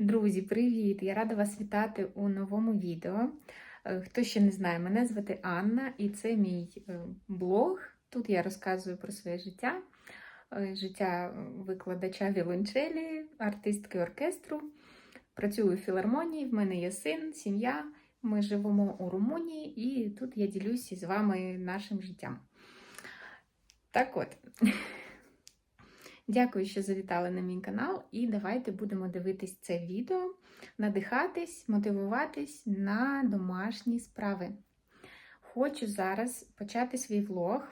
Друзі, привіт! Я рада вас вітати у новому відео. Е, Хто ще не знає, мене звати Анна, і це мій е, блог. Тут я розказую про своє життя, е, життя викладача віолончелі, артистки оркестру. Працюю в філармонії, в мене є син, сім'я. Ми живемо у Румунії, і тут я ділюся з вами нашим життям. Так от. Дякую, що завітали на мій канал, і давайте будемо дивитись це відео, надихатись, мотивуватись на домашні справи. Хочу зараз почати свій влог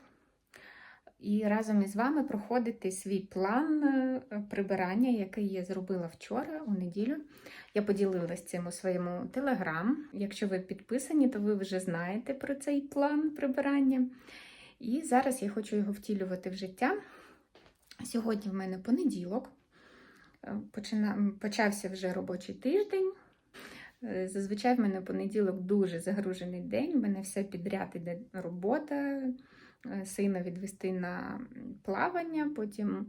і разом із вами проходити свій план е, прибирання, який я зробила вчора, у неділю. Я поділилась цим у своєму телеграм. Якщо ви підписані, то ви вже знаєте про цей план прибирання. І зараз я хочу його втілювати в життя. Сьогодні в мене понеділок. Е. Почався вже робочий тиждень. Е, Зазвичай в мене понеділок дуже загружений день. У мене все підряд іде робота, е, сина відвести на плавання, потім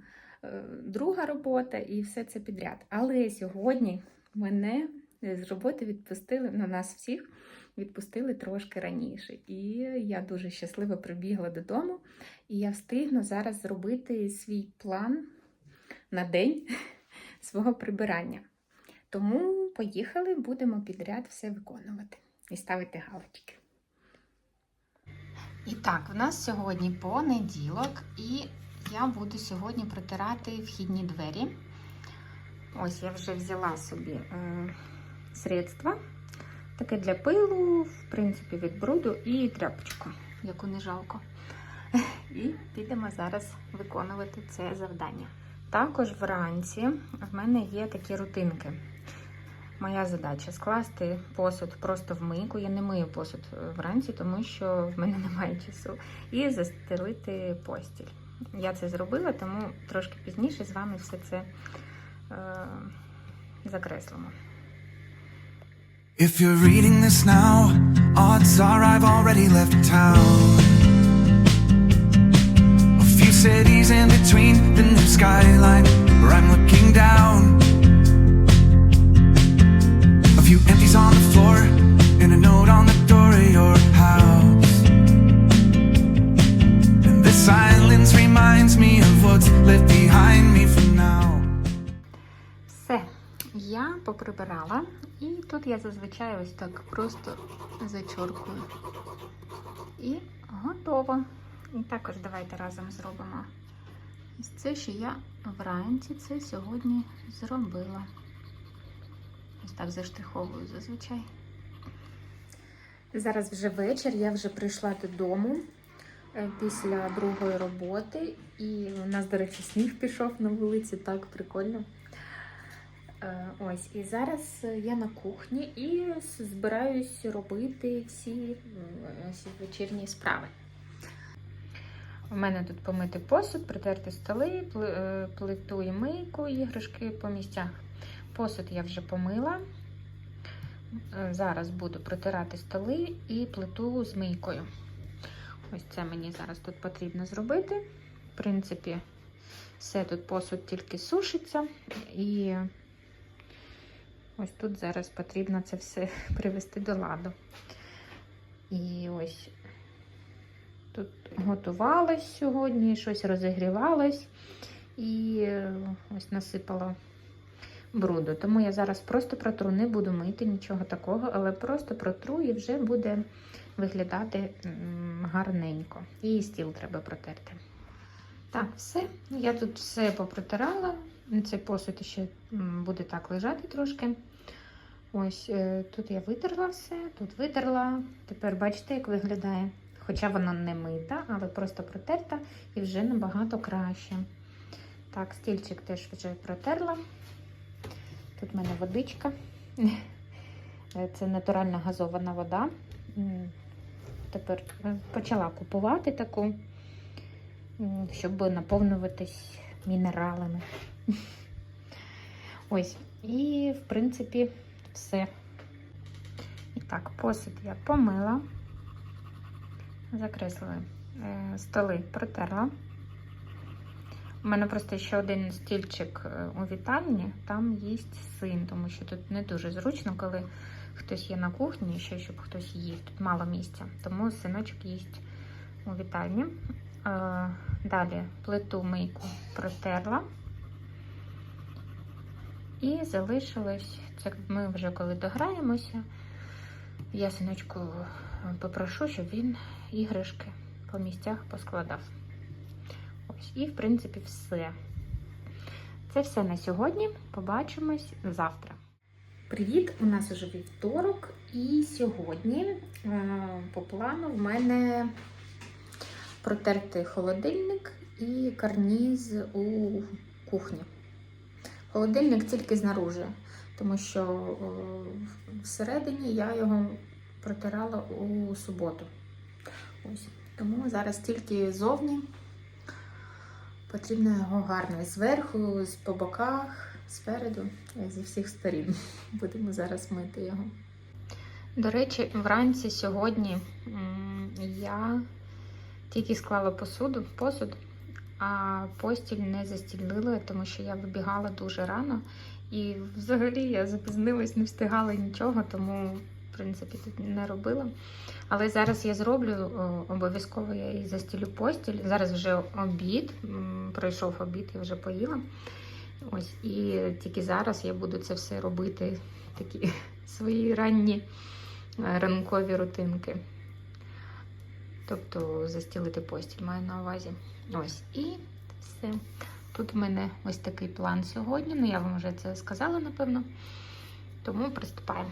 друга робота і все це підряд. Але сьогодні мене з роботи відпустили на нас всіх. Відпустили трошки раніше, і я дуже щасливо прибігла додому, і я встигну зараз зробити свій план на день свого прибирання. Тому поїхали, будемо підряд все виконувати і ставити галочки. І так, в нас сьогодні понеділок, і я буду сьогодні протирати вхідні двері. Ось я вже взяла собі е, средства. Таке для пилу, в принципі, від бруду і тряпочку, яку не жалко. І підемо зараз виконувати це завдання. Також вранці в мене є такі рутинки. Моя задача скласти посуд просто в мийку. Я не мию посуд вранці, тому що в мене немає часу. І застелити постіль. Я це зробила, тому трошки пізніше з вами все це е, закреслимо. If you're reading this now, odds are I've already left town. A few cities in between the new skyline where I'm looking down. A few empties on the floor and a note on the door of your house. And this silence reminds me of what's left behind me for now. Я поприбирала, і тут я зазвичай ось так просто зачоркую. І готово. І також давайте разом зробимо. Це, що я вранці це сьогодні зробила. Ось так заштриховую зазвичай. Зараз вже вечір, я вже прийшла додому е, після другої роботи, і у нас, до речі, сніг пішов на вулиці, так прикольно. Е, Ось, і зараз я на кухні і збираюсь робити всі, вечірні справи. У мене тут помити посуд, притерти столи, е, плиту і мийку, іграшки по місцях. Посуд я вже помила. Е, Зараз буду протирати столи і плиту з мийкою. Ось це мені зараз тут потрібно зробити. В принципі, все тут посуд тільки сушиться. І ось тут зараз потрібно це все привести до ладу. І ось тут готувалось сьогодні, щось розігрівалось і е, ось насипала бруду. Тому я зараз просто протру, не буду мити нічого такого, але просто протру і вже буде виглядати гарненько. І стіл треба протерти. Так, все. Я тут все попротирала. Цей посуд ще буде так лежати трошки. Ось е, тут я витерла все, тут витерла. Тепер бачите, як виглядає. Хоча вона не мита, але просто протерта і вже набагато краще. Так, стільчик теж вже протерла. Тут в мене водичка. Е, Це натуральна газована вода. Тепер е, почала купувати таку, щоб наповнюватись мінералами. Ось, і, в принципі, все. І так, посуд я помила, закреслила, е, столи протерла. У мене просто ще один стільчик е, у вітальні, там їсть син, тому що тут не дуже зручно, коли хтось є на кухні, ще щоб хтось їв. Тут мало місця. Тому синочок їсть у вітальні. Е, Далі плиту мийку протерла. І залишилось, це ми вже коли дограємося, я синочку попрошу, щоб він іграшки по місцях поскладав. Ось, і в принципі все. Це все на сьогодні. Побачимось завтра. Привіт! У нас уже вівторок, і сьогодні е, по плану в мене протертий холодильник і карніз у кухні. Холодильник тільки знаружи, тому що е, всередині я його протирала у суботу. Ось. Тому зараз тільки зовні потрібно його гарно зверху, по боках, спереду, і зі всіх сторін. Будемо зараз мити його. До речі, вранці сьогодні я тільки склала посуду, посуд, а постіль не застілила, тому що я вибігала дуже рано. І взагалі я запізнилась, не встигала нічого, тому в принципі тут не робила. Але зараз я зроблю обов'язково я і застілю постіль. Зараз вже обід, пройшов обід, я вже поїла. Ось, і тільки зараз я буду це все робити, такі свої ранні е, ранкові рутинки. Тобто застілити постіль маю на увазі. Ось і все. Тут в мене ось такий план сьогодні. Ну, я вам вже це сказала, напевно. Тому приступаємо.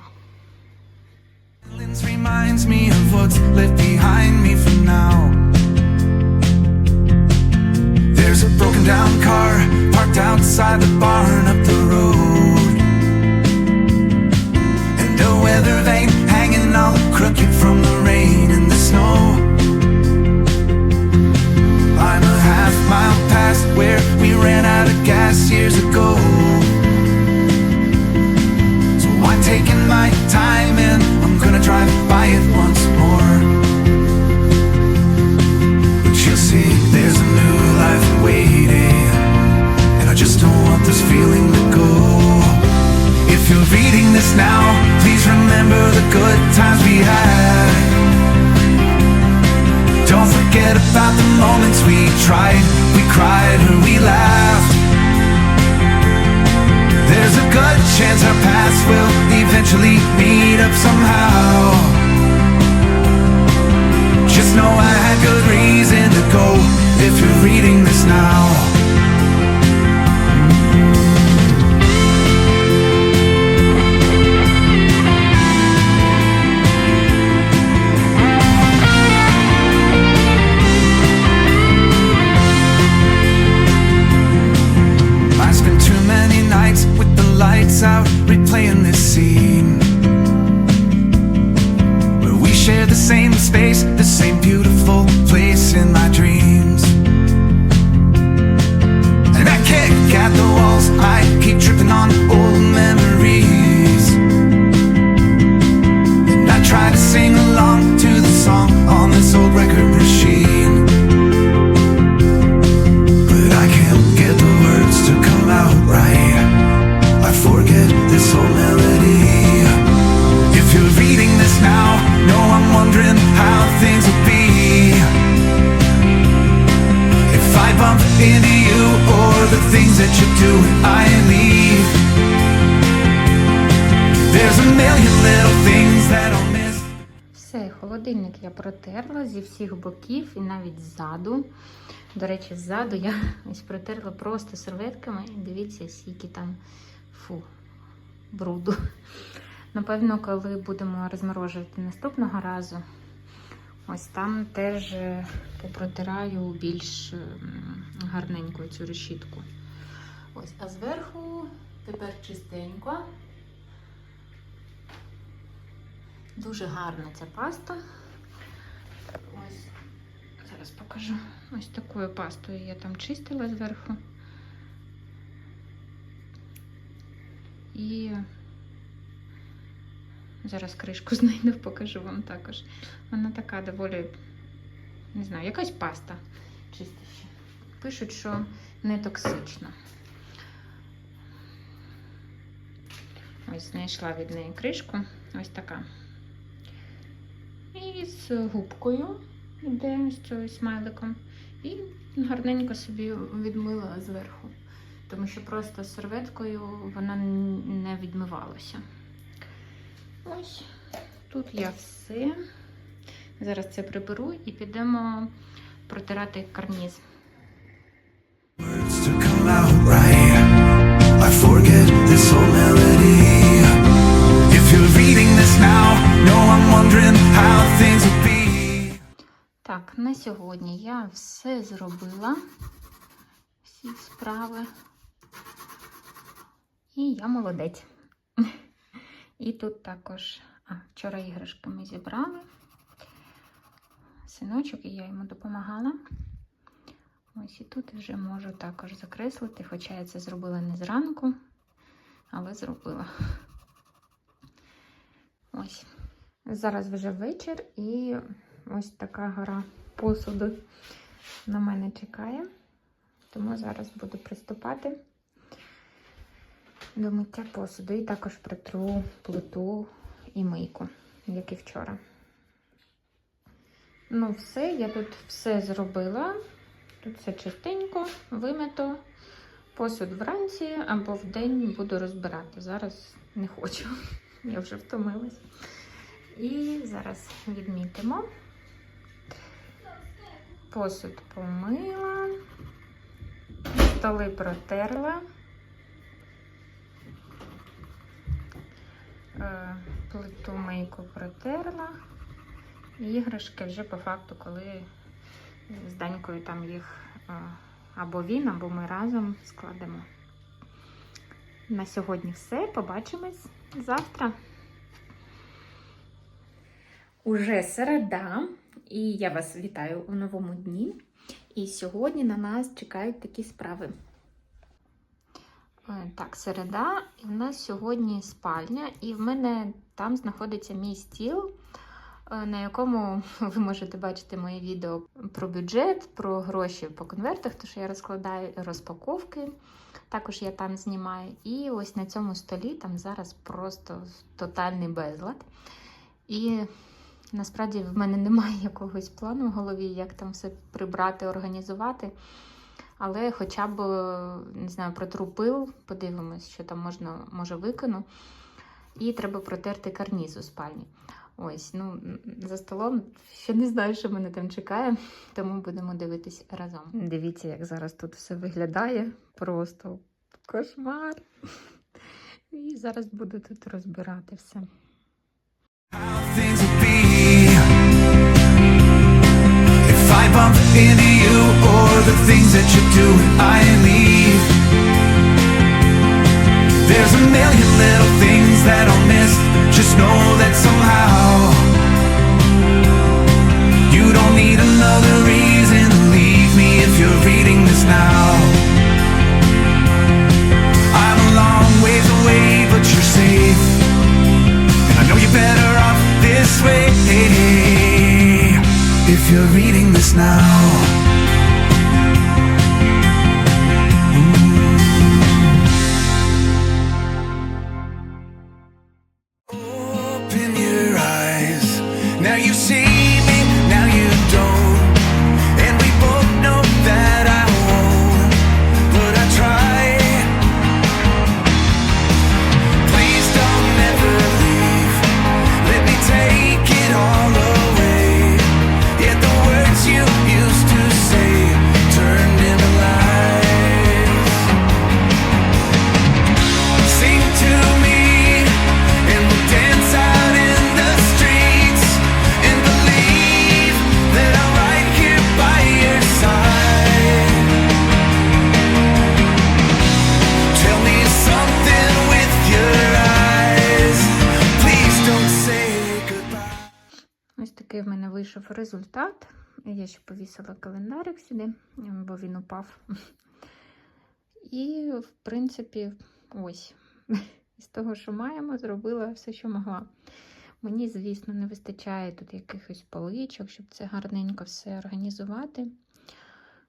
Our paths will eventually meet up somehow. Just know I had good reason to go if you're reading this now. Зі всіх боків і навіть ззаду. До речі, ззаду я ось протерла просто серветками. І Дивіться, скільки там фу, бруду. Напевно, коли будемо розморожувати наступного разу, ось там теж е, попротираю більш гарненько цю решітку. Ось, а зверху тепер чистенько. Дуже гарна ця паста. Ось зараз покажу. Ось такою пастою я там чистила зверху. І зараз кришку знайду, покажу вам також. Вона така доволі, не знаю, якась паста чистища. Пишуть, що не токсично. Ось знайшла від неї кришку. Ось така. І з губкою йде з цим смайликом. І гарненько собі відмила зверху. Тому що просто серветкою вона не відмивалася. Ось тут я все. Зараз це приберу і підемо протирати карніз. На сьогодні я все зробила. Всі справи. І я молодець. І тут також, а, вчора іграшки ми зібрали. Синочок, і я йому допомагала. Ось і тут вже можу також закреслити, хоча я це зробила не зранку, але зробила. Ось. Зараз вже вечір і ось така гора посуду на мене чекає. Тому зараз буду приступати до миття посуду. І також притру плиту і мийку, як і вчора. Ну, все, я тут все зробила. Тут все чистенько, вимито. Посуд вранці або в день буду розбирати. Зараз не хочу. Я вже втомилась. І зараз відмітимо. Посуд помила, столи протерла, е, плиту мийку протерла. Іграшки вже по факту, коли з Данькою там їх е, або він, або ми разом складемо. На сьогодні все. Побачимось завтра. Уже середа, і я вас вітаю у новому дні. І сьогодні на нас чекають такі справи. Е, Так, середа, і в нас сьогодні спальня, і в мене там знаходиться мій стіл, е, на якому ви можете бачити моє відео про бюджет, про гроші по конвертах, тому що я розкладаю розпаковки. Також я там знімаю. І ось на цьому столі там зараз просто тотальний безлад. І насправді в мене немає якогось плану в голові, як там все прибрати, організувати. Але хоча б, не знаю, протру пил, подивимось, що там можна, може викину. І треба протерти карніз у спальні. Ось, ну, за столом ще не знаю, що мене там чекає, тому будемо дивитись разом. Дивіться, як зараз тут все виглядає. Просто кошмар. І зараз буду тут розбирати все. Bump into you or the things that you do I leave. There's a million little things that I'll miss. Just know that Я ще повісила календарик сюди, бо він упав. І, в принципі, ось. З того, що маємо, зробила все, що могла. Мені, звісно, не вистачає тут якихось поличок, щоб це гарненько все організувати.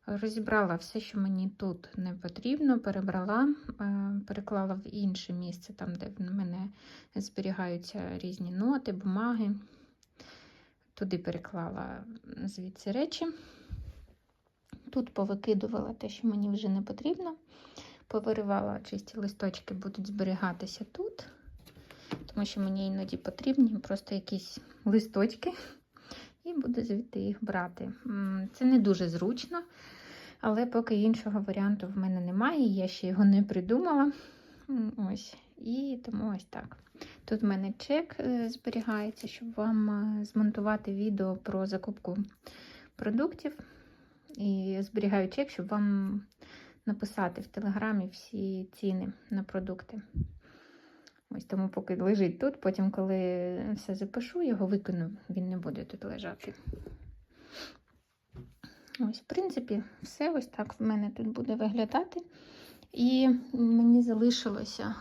Розібрала все, що мені тут не потрібно, перебрала, е, переклала в інше місце, там, де в мене зберігаються різні ноти, бумаги. Туди переклала звідси речі. Тут повикидувала те, що мені вже не потрібно. Повиривала чисті листочки, будуть зберігатися тут, тому що мені іноді потрібні просто якісь листочки, і буду звідти їх брати. Це не дуже зручно, але поки іншого варіанту в мене немає, я ще його не придумала. Ось. І тому ось так. Тут в мене чек е, зберігається, щоб вам е, змонтувати відео про закупку продуктів. І зберігаю чек, щоб вам написати в телеграмі всі ціни на продукти. Ось тому поки лежить тут, потім, коли все запишу, його викину, він не буде тут лежати. Ось, в принципі, все ось так в мене тут буде виглядати. І мені залишилося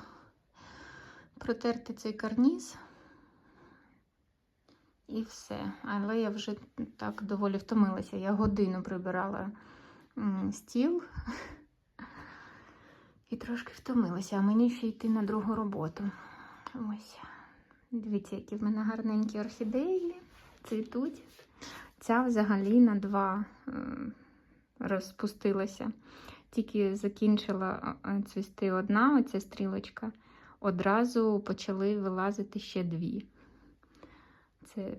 протерти цей карніз. І все. Але я вже так доволі втомилася. Я годину прибирала стіл і трошки втомилася, а мені ще йти на другу роботу. Ось. Дивіться, які в мене гарненькі орхідеї цвітуть. Ця взагалі на два розпустилася. Тільки закінчила цвісти одна, оця стрілочка, одразу почали вилазити ще дві. Це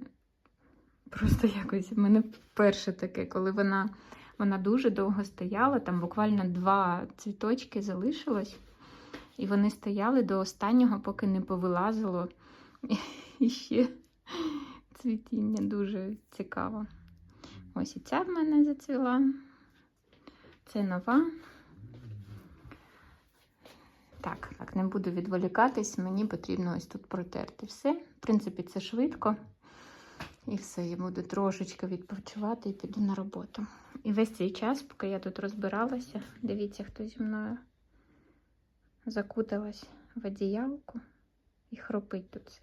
просто якось в мене вперше таке, коли вона, вона дуже довго стояла, там буквально два цвіточки залишилось, і вони стояли до останнього, поки не повилазило і ще цвітіння дуже цікаво. Ось і ця в мене зацвіла. Це нова. Так, так, не буду відволікатись, мені потрібно ось тут протерти все. В принципі, це швидко. І все, я буду трошечки відпочивати і піду на роботу. І весь цей час, поки я тут розбиралася, дивіться, хто зі мною закуталась в одіялку і хропить тут.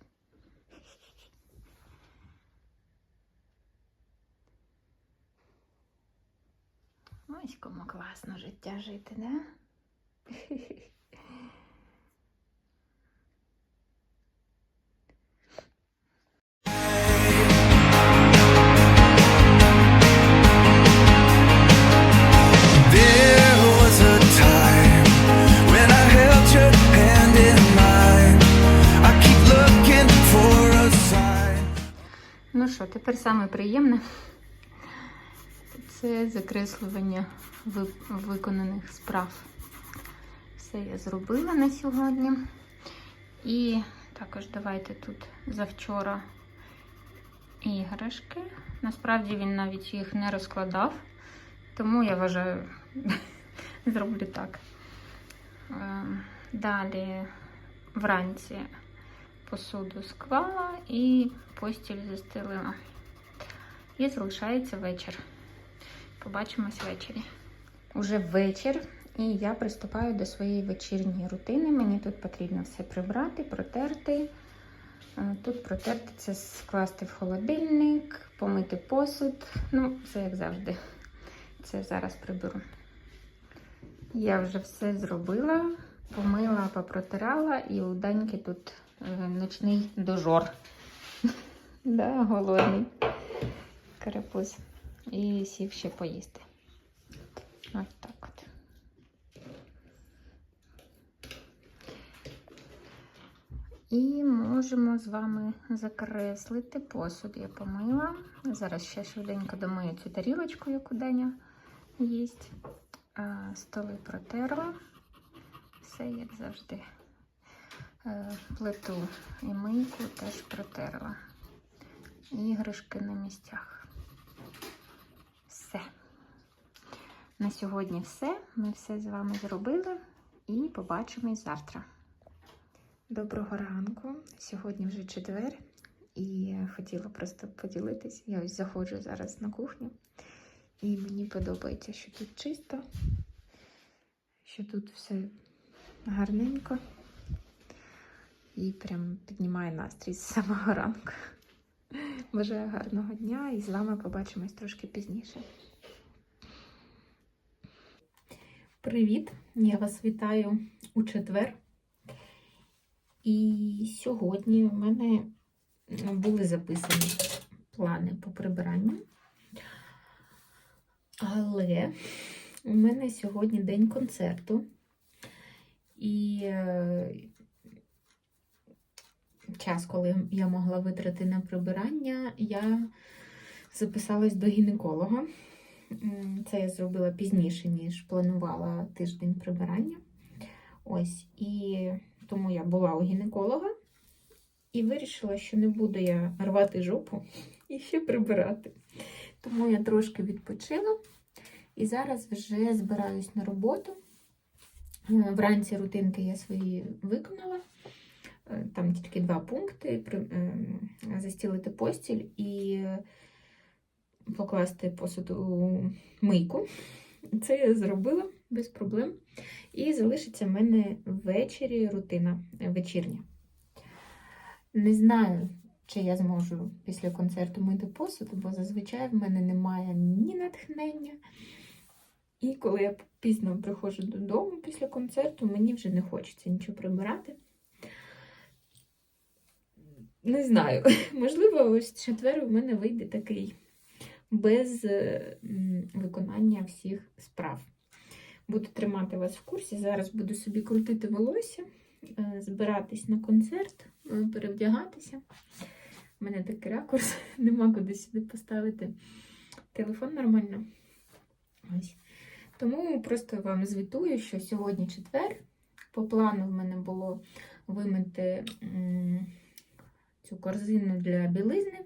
Ось кому класно життя жити, да? Ну що, тепер саме приємне це закреслювання виконаних справ. Все я зробила на сьогодні. І також давайте тут завчора іграшки. Насправді він навіть їх не розкладав, тому я вважаю, зроблю так. Е, Далі вранці посуду склала і постіль застелила. І залишається вечір. Побачимось ввечері. Уже вечір, і я приступаю до своєї вечірньої рутини. Мені тут потрібно все прибрати, протерти. Е, Тут протерти це скласти в холодильник, помити посуд. Ну, все як завжди. Це зараз приберу. Я вже все зробила, помила, попротирала, і у Даньки тут ночний дожор. Да, голодний карапуз. І сів ще поїсти. Ось так от. І можемо з вами закреслити посуд. Я помила. Зараз ще швиденько домию цю тарілочку, яку Даня їсть. Столи протерла. Все як завжди. Е, Плиту і мийку теж протерла. Іграшки на місцях. Все. На сьогодні все. Ми все з вами зробили і побачимось завтра. Доброго ранку. Сьогодні вже четвер, і хотіла просто поділитись. Я ось заходжу зараз на кухню, і мені подобається, що тут чисто, що тут все гарненько і прям піднімає настрій з самого ранку. Бажаю гарного дня і з вами побачимось трошки пізніше. Привіт! Я вас вітаю у четвер. І сьогодні в мене були записані плани по прибиранню. Але у мене сьогодні день концерту. І е, час, коли я могла витрати на прибирання, я записалась до гінеколога. Це я зробила пізніше, ніж планувала тиждень прибирання. Ось, і тому я була у гінеколога і вирішила, що не буду я рвати жопу і ще прибирати. Тому я трошки відпочила і зараз вже збираюсь на роботу. Е, Вранці рутинки я свої виконала. Е, Там тільки два пункти: ем, застілити постіль і покласти посуд у мийку. Це я зробила без проблем. І залишиться в мене ввечері рутина е, вечірня. Не знаю, чи я зможу після концерту мити посуд, бо зазвичай в мене немає ні натхнення. І коли я пізно приходжу додому після концерту, мені вже не хочеться нічого прибирати. Не знаю, можливо, ось четвер у мене вийде такий без е, виконання всіх справ. Буду тримати вас в курсі. Зараз буду собі крутити волосся, е, збиратись на концерт, е, перевдягатися. У мене такий ракурс, нема куди сюди поставити телефон нормально. Ось. Тому просто вам звітую, що сьогодні четвер. По плану в мене було вимити цю корзину для білизни.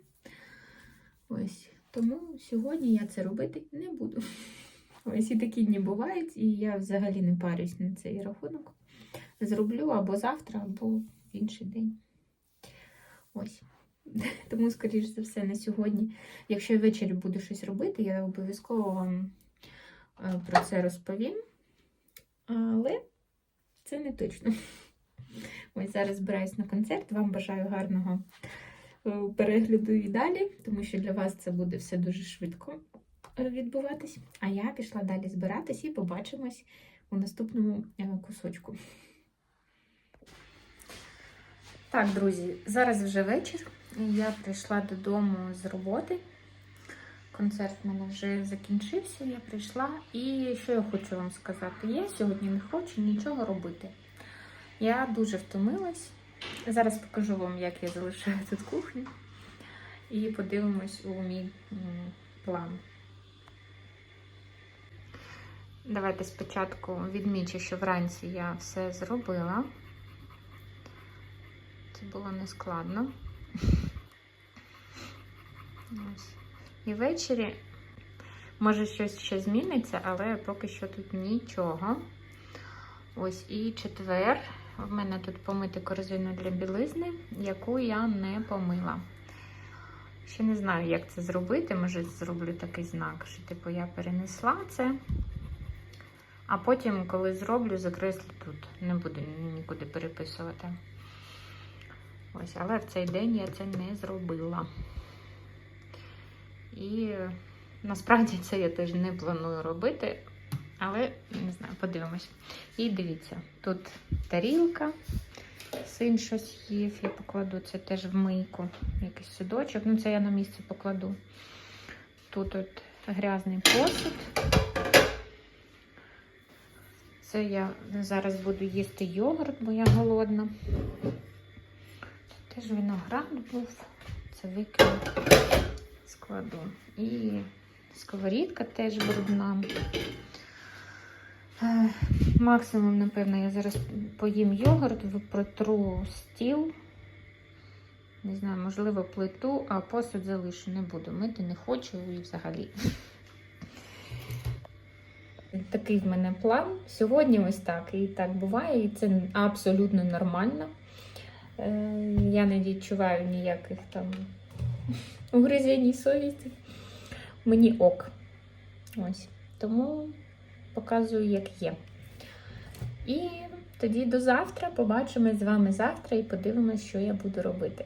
Ось. Тому сьогодні я це робити не буду. Ось і такі дні бувають, і я взагалі не парюсь на цей рахунок. Зроблю або завтра, або в інший день. Ось. Тому, скоріш за все, на сьогодні. Якщо ввечері буду щось робити, я обов'язково вам е, про це розповім. Але це не точно. Ось зараз збираюсь на концерт. Вам бажаю гарного е, перегляду і далі, тому що для вас це буде все дуже швидко е, відбуватись. А я пішла далі збиратись і побачимось у наступному е, кусочку. Так, друзі, зараз вже вечір. Я прийшла додому з роботи. Концерт в мене вже закінчився, я прийшла. І що я хочу вам сказати? Я сьогодні не хочу нічого робити. Я дуже втомилась. Зараз покажу вам, як я залишаю тут кухню. І подивимось у мій план. Давайте спочатку відмічу, що вранці я все зробила. Це було нескладно. І ввечері, може, щось ще зміниться, але поки що тут нічого. Ось і четвер. В мене тут помити корзину для білизни, яку я не помила. Ще не знаю, як це зробити. Може, зроблю такий знак, що типу я перенесла це. А потім, коли зроблю, закреслю тут. Не буду нікуди переписувати. Ось, але в цей день я це не зробила. І насправді це я теж не планую робити, але не знаю, подивимось. І дивіться, тут тарілка, син щось їв, я покладу це теж в мийку, якийсь судочок. Ну, це я на місце покладу. Тут от грязний посуд. Це я зараз буду їсти йогурт, бо я голодна. Це теж виноград був. Це викину, складу. І сковорідка теж брудна. Е, Максимум, напевно, я зараз поїм йогурт, протру стіл. Не знаю, можливо, плиту, а посуд залишу. Не буду мити, не хочу і взагалі. Такий в мене план. Сьогодні ось так. І так буває, і це абсолютно нормально. Е, Я не відчуваю ніяких там угризень совісті. Мені ок. Ось. Тому показую, як є. І тоді до завтра. Побачимось з вами завтра і подивимось, що я буду робити.